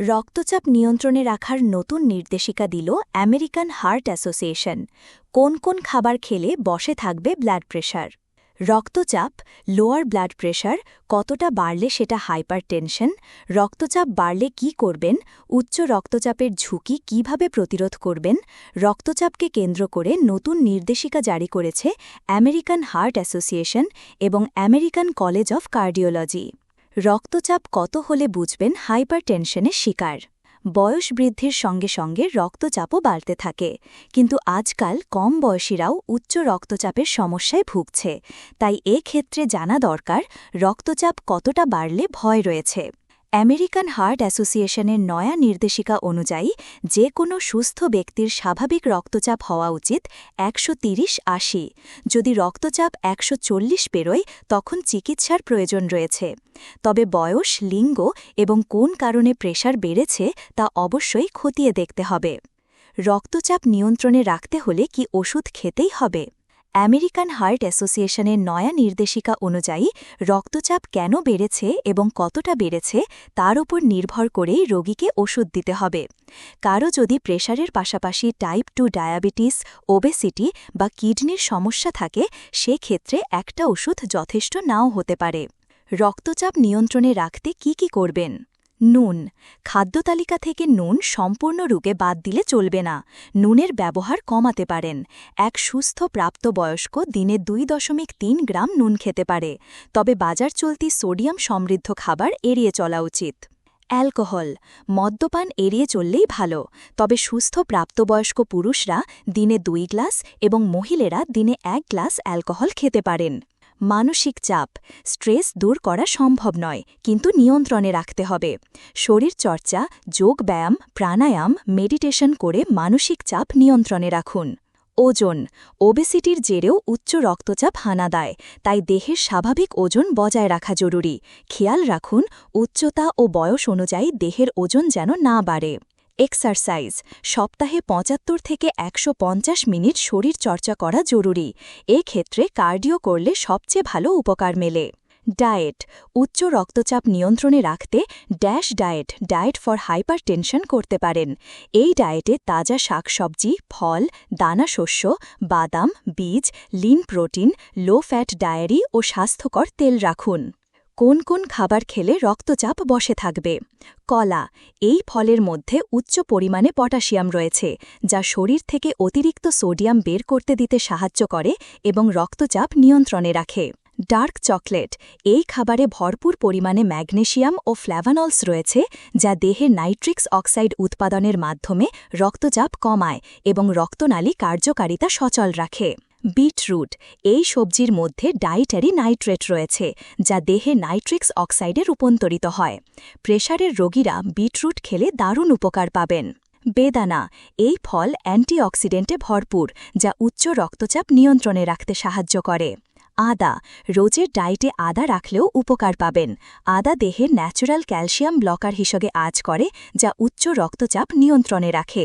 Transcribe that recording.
রক্তচাপ নিয়ন্ত্রণে রাখার নতুন নির্দেশিকা দিল আমেরিকান হার্ট অ্যাসোসিয়েশন। কোন কোন খাবার খেলে বসে থাকবে ব্লাড প্রেশার রক্তচাপ, লোয়ার ব্লাড প্রেশার কতটা বাড়লে সেটা হাইপার টেনশন রক্তচাপ বাড়লে কি করবেন? উচ্চ রক্তচাপের ঝুঁকি কীভাবে প্রতিরোধ করবেন? রক্তচাপকে কেন্দ্র করে নতুন নির্দেশিকা জারি করেছে আমেরিকান হার্ট অ্যাসোসিয়েশন এবং আমেরিকান কলেজ অফ কার্ডিওলজি। রক্তচাপ কত হলে বুঝবেন হাইপার টেনশনের শিকার। বয়স বৃদ্ধির সঙ্গে সঙ্গে রক্তচাপও বাড়তে থাকে। কিন্তু আজকাল কম বয়সীরাও উচ্চ রক্তচাপের সমস্যায় ভুগছে। তাই এক্ষেত্রে ক্ষেত্রে জানা দরকার, রক্তচাপ কতটা বাড়লে ভয় রয়েছে। আমেরিকান হার্ট অ্যাসোসিয়েশনের নয়া নির্দেশিকা অনুযায়ী যে কোনো সুস্থ ব্যক্তির স্বাভাবিক রক্তচাপ হওয়া উচিত একশো তিরিশ আশি। যদি রক্তচাপ একশো চল্লিশ পেরোয় তখন চিকিৎসার প্রয়োজন রয়েছে। তবে বয়স, লিঙ্গ এবং কোন কারণে প্রেশার বেড়েছে, তা অবশ্যই খতিয়ে দেখতে হবে। রক্তচাপ নিয়ন্ত্রণে রাখতে হলে কি ওষুধ খেতেই হবে? আমেরিকান হার্ট অ্যাসোসিয়েশনের নয়া নির্দেশিকা অনুযায়ী রক্তচাপ কেন বেড়েছে এবং কতটা বেড়েছে তার উপর নির্ভর করেই রোগীকে ওষুধ দিতে হবে। কারও যদি প্রেশারের পাশাপাশি টাইপ টু ডায়াবেটিস, ওবেসিটি বা কিডনির সমস্যা থাকে, সেক্ষেত্রে একটা ওষুধ যথেষ্ট নাও হতে পারে। রক্তচাপ নিয়ন্ত্রণে রাখতে কি কি করবেন? নুন। খাদ্য তালিকা থেকে নুন সম্পূর্ণ সম্পূর্ণরূপে বাদ দিলে চলবে না। নুনের ব্যবহার কমাতে পারেন। এক সুস্থ প্রাপ্তবয়স্ক দিনে দুই দশমিক তিন গ্রাম নুন খেতে পারে। তবে বাজার চলতি সোডিয়াম সমৃদ্ধ খাবার এড়িয়ে চলা উচিত। অ্যালকোহল। মদ্যপান এড়িয়ে চললেই ভালো। তবে সুস্থ প্রাপ্তবয়স্ক পুরুষরা দিনে দুই গ্লাস এবং মহিলেরা দিনে এক গ্লাস অ্যালকোহল খেতে পারেন। মানসিক চাপ, স্ট্রেস দূর করা সম্ভব নয়, কিন্তু নিয়ন্ত্রণে রাখতে হবে। শরীর চর্চা, যোগ ব্যায়াম, প্রাণায়াম, মেডিটেশন করে মানসিক চাপ নিয়ন্ত্রণে রাখুন। ওজন, ওবেসিটির জেরেও উচ্চ রক্তচাপ হানা দেয়, তাই দেহের স্বাভাবিক ওজন বজায় রাখা জরুরি। খেয়াল রাখুন, উচ্চতা ও বয়স অনুযায়ী দেহের ওজন যেন না বাড়ে। এক্সারসাইজ, সপ্তাহে পঁচাত্তর থেকে একশো পঞ্চাশ মিনিট শরীর চর্চা করা জরুরি। ক্ষেত্রে কার্ডিও করলে সবচেয়ে ভালো উপকার মেলে। ডায়েট, উচ্চ রক্তচাপ নিয়ন্ত্রণে রাখতে dash diet diet for hypertension করতে পারেন। এই ডায়েটে তাজা শাকসবজি, ফল দানা শস্য বাদাম, বীজ, lean protein low fat dairy ও স্বাস্থ্যকর তেল রাখুন। কোন কোন খাবার খেলে রক্তচাপ বসে থাকবে? কলা, এই ফলের মধ্যে উচ্চ পরিমাণে পটাশিয়াম রয়েছে, যা শরীর থেকে অতিরিক্ত সোডিয়াম বের করতে দিতে সাহায্য করে এবং রক্তচাপ নিয়ন্ত্রণে রাখে। ডার্ক চকলেট, এই খাবারে ভরপুর পরিমাণে ম্যাগনেশিয়াম ও ফ্ল্যাভানলস রয়েছে, যা দেহে নাইট্রিক্স অক্সাইড উৎপাদনের মাধ্যমে রক্তচাপ কমায় এবং রক্তনালী কার্যকারিতা সচল রাখে। বিটরুট, এই সবজির মধ্যে ডাইটারি নাইট্রেট রয়েছে, যা দেহে নাইট্রিক্স অক্সাইডে রূপান্তরিত হয়। প্রেশারের রোগীরা বিটরুট খেলে দারুণ উপকার পাবেন। বেদানা, এই ফল অ্যান্টিঅক্সিডেন্টে ভরপুর, যা উচ্চ রক্তচাপ নিয়ন্ত্রণে রাখতে সাহায্য করে। আদা, রোজের ডায়েটে আদা রাখলেও উপকার পাবেন। আদা দেহের ন্যাচারাল ক্যালসিয়াম ব্লকার হিসেবে আজ করে, যা উচ্চ রক্তচাপ নিয়ন্ত্রণে রাখে।